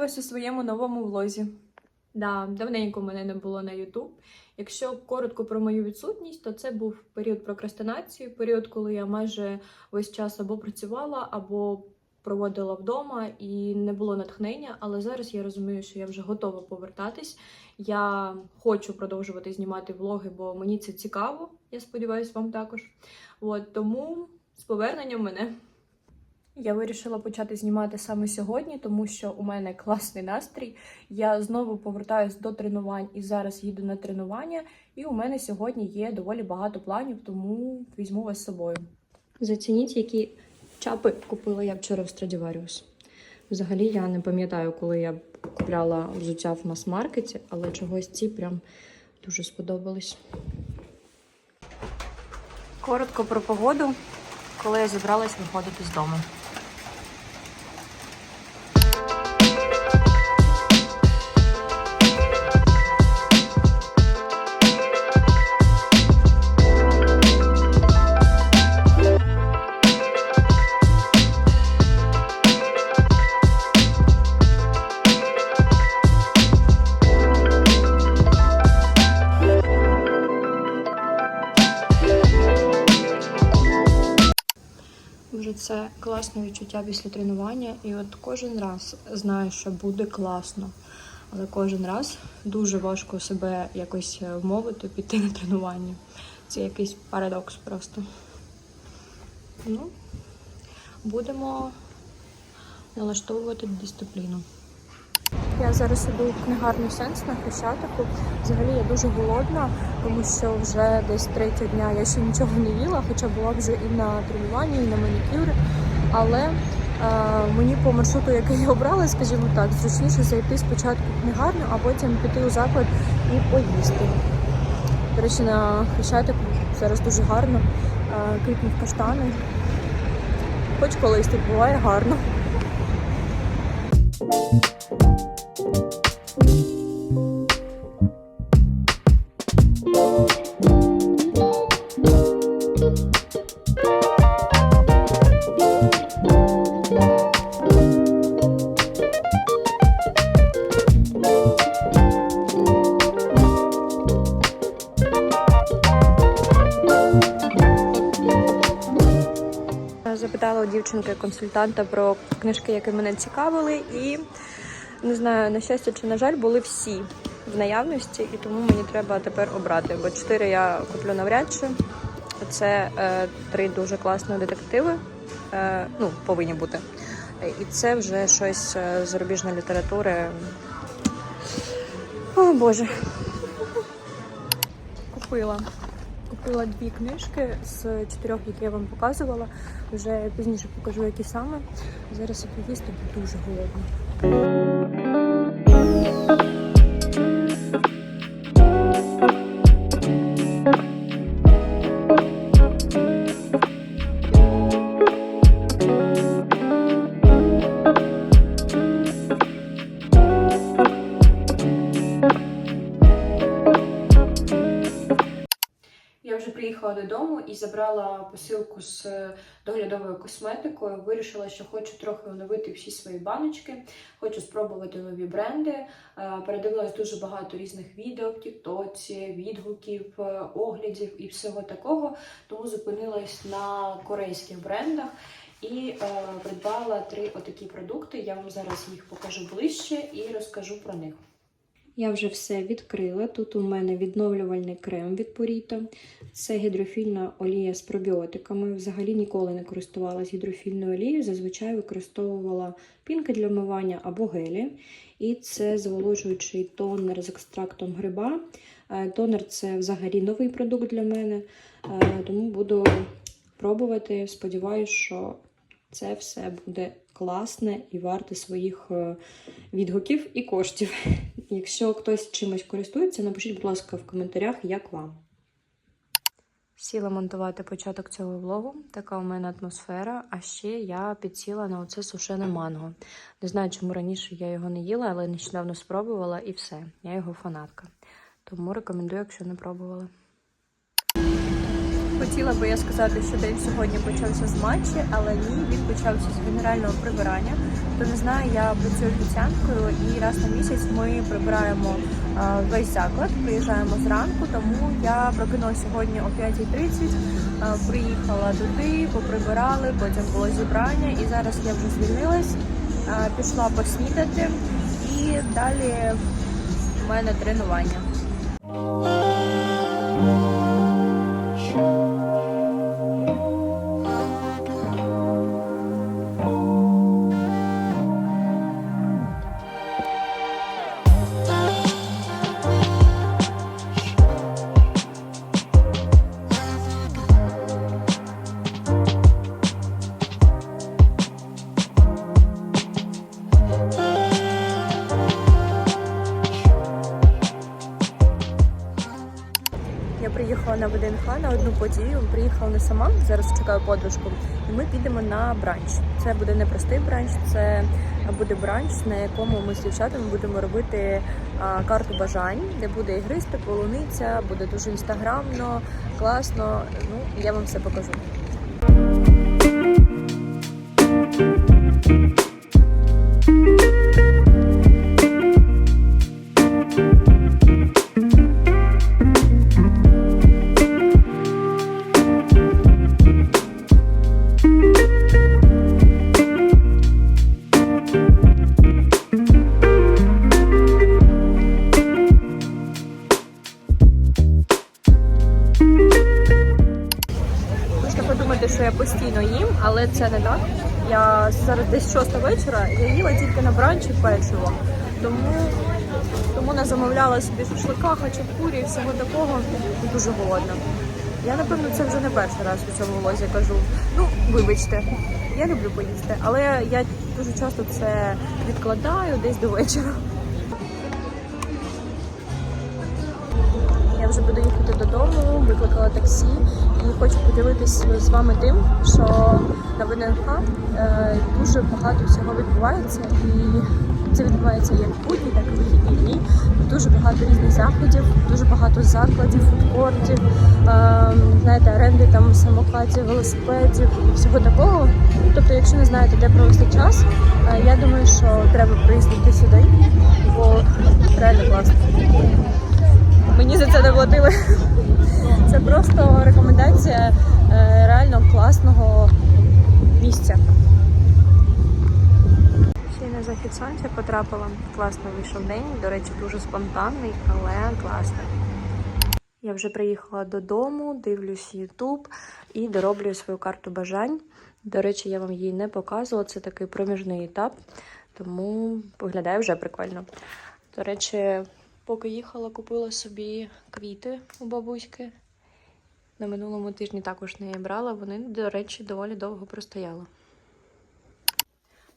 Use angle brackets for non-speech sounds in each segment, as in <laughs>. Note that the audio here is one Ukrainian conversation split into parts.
вас у своєму новому влозі. Да, давненько мене не було на YouTube. Якщо коротко про мою відсутність, то це був період прокрастинації, період, коли я майже весь час або працювала, або проводила вдома і не було натхнення. Але зараз я розумію, що я вже готова повертатись. Я хочу продовжувати знімати влоги, бо мені це цікаво. Я сподіваюся, вам також. От тому з поверненням мене. Я вирішила почати знімати саме сьогодні, тому що у мене класний настрій. Я знову повертаюсь до тренувань і зараз їду на тренування. І у мене сьогодні є доволі багато планів, тому візьму вас з собою. Зацініть, які чапи купила я вчора в Stradivarius. Взагалі я не пам'ятаю, коли я купляла взуття в мас-маркеті, але чогось ці прям дуже сподобались. Коротко про погоду, коли я зібралась виходити з дому. Класне відчуття після тренування, і от кожен раз знаю, що буде класно. Але кожен раз дуже важко себе якось е, вмовити піти на тренування. Це якийсь парадокс просто. Ну, будемо налаштовувати дисципліну. Я зараз іду в книгарню Сенс на Хрещатику. Взагалі я дуже голодна, тому що вже десь третього дня я ще нічого не їла, хоча була вже і на тренуванні, і на манікюрі. Але е, мені по маршруту, який я обрала, скажімо так, зручніше зайти спочатку в книгарню, а потім піти у заклад і поїсти. До речі, на Хрещатику зараз дуже гарно, е, квітнуть каштани. Хоч колись тут буває гарно. Запитала у дівчинки-консультанта про книжки, які мене цікавили, і не знаю, на щастя чи на жаль, були всі в наявності, і тому мені треба тепер обрати. Бо чотири я куплю навряд чи. Це е, три дуже класні детективи. Е, ну, повинні бути. І це вже щось е, з зарубіжної літератури. О, Боже. Купила. Купила дві книжки з чотирьох, які я вам показувала. Вже пізніше покажу, які саме. Зараз я поїсти, бо дуже голодна. Забрала посилку з доглядовою косметикою. Вирішила, що хочу трохи оновити всі свої баночки, хочу спробувати нові бренди. Е, Передивилась дуже багато різних відео в Тіктоці, відгуків, е, оглядів і всього такого. Тому зупинилась на корейських брендах. І е, придбала три отакі продукти. Я вам зараз їх покажу ближче і розкажу про них. Я вже все відкрила. Тут у мене відновлювальний крем від Purito. Це гідрофільна олія з пробіотиками. Взагалі ніколи не користувалася гідрофільною олією. Зазвичай використовувала пінки для вмивання або гелі. І це зволожуючий тонер з екстрактом гриба. Е, Тонер це взагалі новий продукт для мене, е, тому буду пробувати. Сподіваюсь, що це все буде класне і варте своїх е, відгуків і коштів. Якщо хтось чимось користується, напишіть, будь ласка, в коментарях, як вам. Сіла монтувати початок цього влогу. Така у мене атмосфера. А ще я підсіла на оце сушене манго. Не знаю, чому раніше я його не їла, але нещодавно спробувала і все. Я його фанатка. Тому рекомендую, якщо не пробували. Хотіла би я сказати, що день сьогодні почався з матчі, але ні, він почався з генерального прибирання, хто не знає, я працюю офіціанткою і раз на місяць ми прибираємо весь заклад, приїжджаємо зранку, тому я прокинулася сьогодні о 5.30, е, приїхала туди, поприбирали, потім було зібрання, і зараз я вже звільнилась, пішла поснідати, і далі в мене тренування. Я приїхала на ВДНХ на одну подію. Приїхала не сама. Зараз чекаю подружку. І ми підемо на бранч. Це буде не простий бранч, це буде бранч, на якому ми з дівчатами будемо робити а, карту бажань, де буде ігристи, полуниця, буде дуже інстаграмно, класно. Ну я вам все покажу. Подумати, що я постійно їм, але це не так. Я зараз десь шоста вечора, я їла тільки на бранчі печиво. Тому, тому не замовляла собі шашлика, хачапурі і всього такого. Дуже голодна. Я напевно це вже не перший раз у цьому влозі кажу. Ну, вибачте, я люблю поїсти, але я дуже часто це відкладаю десь до вечора. Вже буду їхати додому, викликала таксі і хочу поділитися з вами тим, що на ВНХ е, дуже багато всього відбувається, і це відбувається як в будні, так і вихідні дні. Дуже багато різних заходів, дуже багато закладів, фудкортів, е, знаєте, оренди там самокатів, велосипедів і всього такого. Тобто, якщо не знаєте, де провести час, е, я думаю, що треба приїздити сюди, бо реально класно. Мені за це не платили. Це просто рекомендація е, реально класного місця. Ще й на захід сонця потрапила. Класно вийшов день. До речі, дуже спонтанний, але класний. Я вже приїхала додому, дивлюсь Ютуб і дороблюю свою карту бажань. До речі, я вам її не показувала. Це такий проміжний етап, тому виглядає вже прикольно. До речі, поки їхала, купила собі квіти у бабуськи. На минулому тижні також не брала. Вони, до речі, доволі довго простояли.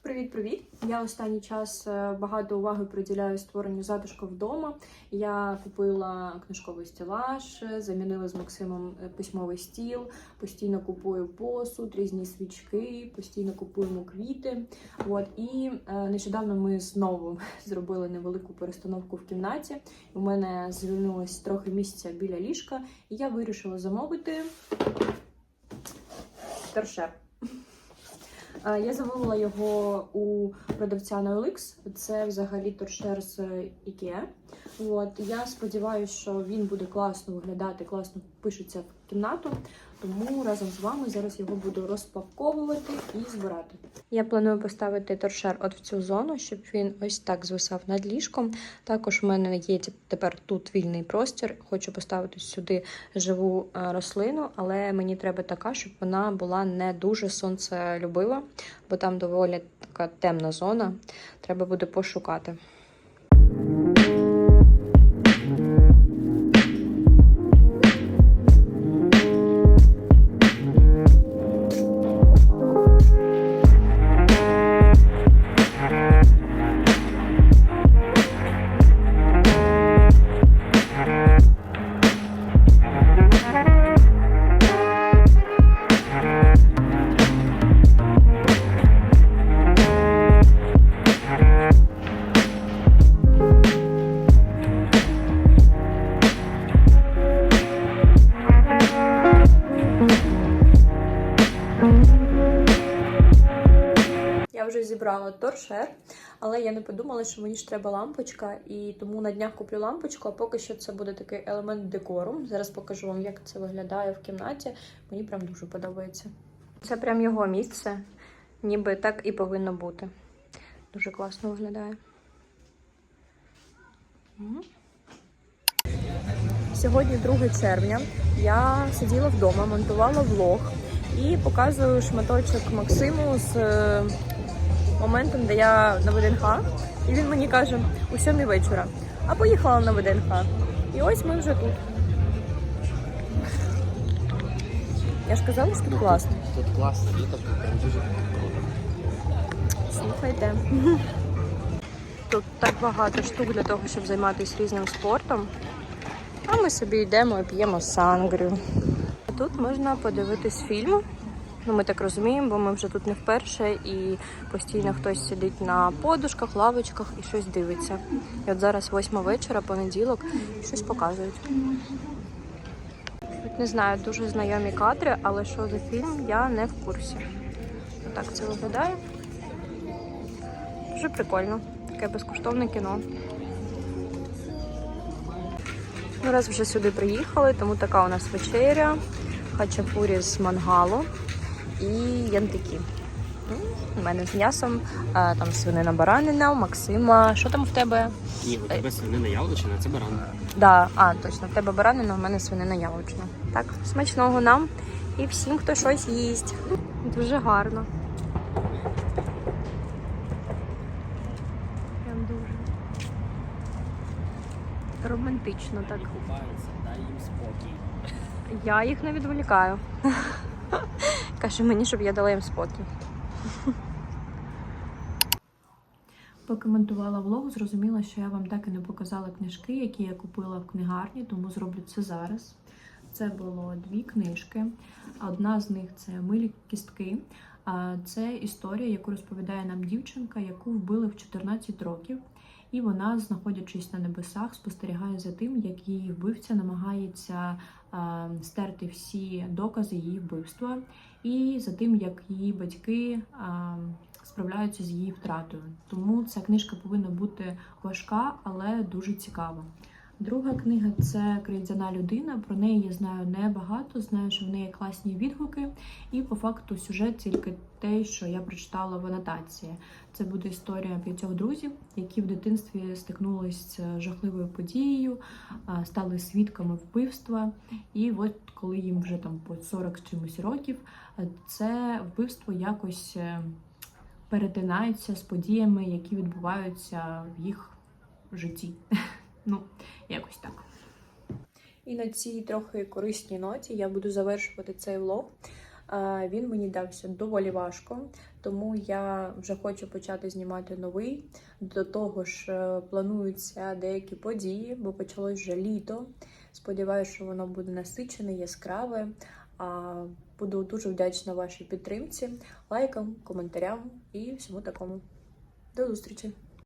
Привіт-привіт! Я останній час е, багато уваги приділяю створенню затишку вдома. Я купила книжковий стелаж, замінила з Максимом е, письмовий стіл, постійно купую посуд, різні свічки, постійно купуємо квіти. От і е, нещодавно ми знову <laughs> зробили невелику перестановку в кімнаті. У мене звільнилось трохи місця біля ліжка, і я вирішила замовити торшер. Е, Я замовила його у продавця на OLX. Це взагалі торшер з IKEA. От я сподіваюся, що він буде класно виглядати, класно пишеться в кімнату. Тому разом з вами зараз його буду розпаковувати і збирати. Я планую поставити торшер от в цю зону, щоб він ось так звисав над ліжком. Також в мене є тепер тут вільний простір. Хочу поставити сюди живу е, рослину, але мені треба така, щоб вона була не дуже сонцелюбива, бо там доволі така темна зона. Треба буде пошукати. Торшер, але я не подумала, що мені ж треба лампочка, і тому на днях куплю лампочку, а поки що це буде такий елемент декору. Зараз покажу вам, як це виглядає в кімнаті. Мені прям дуже подобається. Це прям його місце, ніби так і повинно бути. Дуже класно виглядає. Сьогодні 2 червня. Я сиділа вдома, монтувала влог і показую шматочок Максиму з е, моментом, де я на ВДНХ. І він мені каже у 7 вечора. А поїхала на ВДНХ. І ось ми вже тут. Я ж казала, що тут класно. Тут класно, літо тут дуже круто. Слухайте. Тут так багато штук для того, щоб займатися різним спортом. А ми собі йдемо і п'ємо сангрію. Тут можна подивитись фільм. Ну, ми так розуміємо, бо ми вже тут не вперше, і постійно хтось сидить на подушках, лавочках і щось дивиться. І от зараз восьма вечора, понеділок, щось показують. Не знаю, дуже знайомі кадри, але що за фільм, я не в курсі. Так це виглядає. Дуже прикольно. Таке безкоштовне кіно. Ми раз вже сюди приїхали, тому така у нас вечеря, хачапурі з мангалу і янтики. Ну, У мене з м'ясом, а, там свинина баранина, у Максима. Що там в тебе? Ні, у тебе свинина яловичина, це баран. Да, а, точно, в тебе баранина, у мене свинина яловична. Так, смачного нам і всім, хто щось їсть. Дуже гарно. Прям дуже. Романтично так. Я їх не відволікаю. <laughs> Каже мені, щоб я дала їм спокій. Поки монтувала влог, зрозуміла, що я вам так і не показала книжки, які я купила в книгарні, тому зроблю це зараз. Це було дві книжки. Одна з них це Милі кістки. Це історія, яку розповідає нам дівчинка, яку вбили в 14 років. І вона, знаходячись на небесах, спостерігає за тим, як її вбивця намагається стерти всі докази її вбивства, і за тим, як її батьки справляються з її втратою. Тому ця книжка повинна бути важка, але дуже цікава. Друга книга це Крейдзяна людина. Про неї я знаю небагато. Знаю, що в неї класні відгуки, і по факту сюжет тільки те, що я прочитала в анотації. Це буде історія п'ятьох друзів, які в дитинстві стикнулись з жахливою подією, стали свідками вбивства. І от коли їм вже там по 40 з чимось років, це вбивство якось е, перетинається з подіями, які відбуваються в їх житті. Ну, якось так. І на цій трохи корисній ноті я буду завершувати цей влог. Він мені дався доволі важко, тому я вже хочу почати знімати новий. До того ж, е, плануються деякі події, бо почалось вже літо. Сподіваюся, що воно буде насичене, яскраве. Буду дуже вдячна вашій підтримці, лайкам, коментарям і всьому такому. До зустрічі!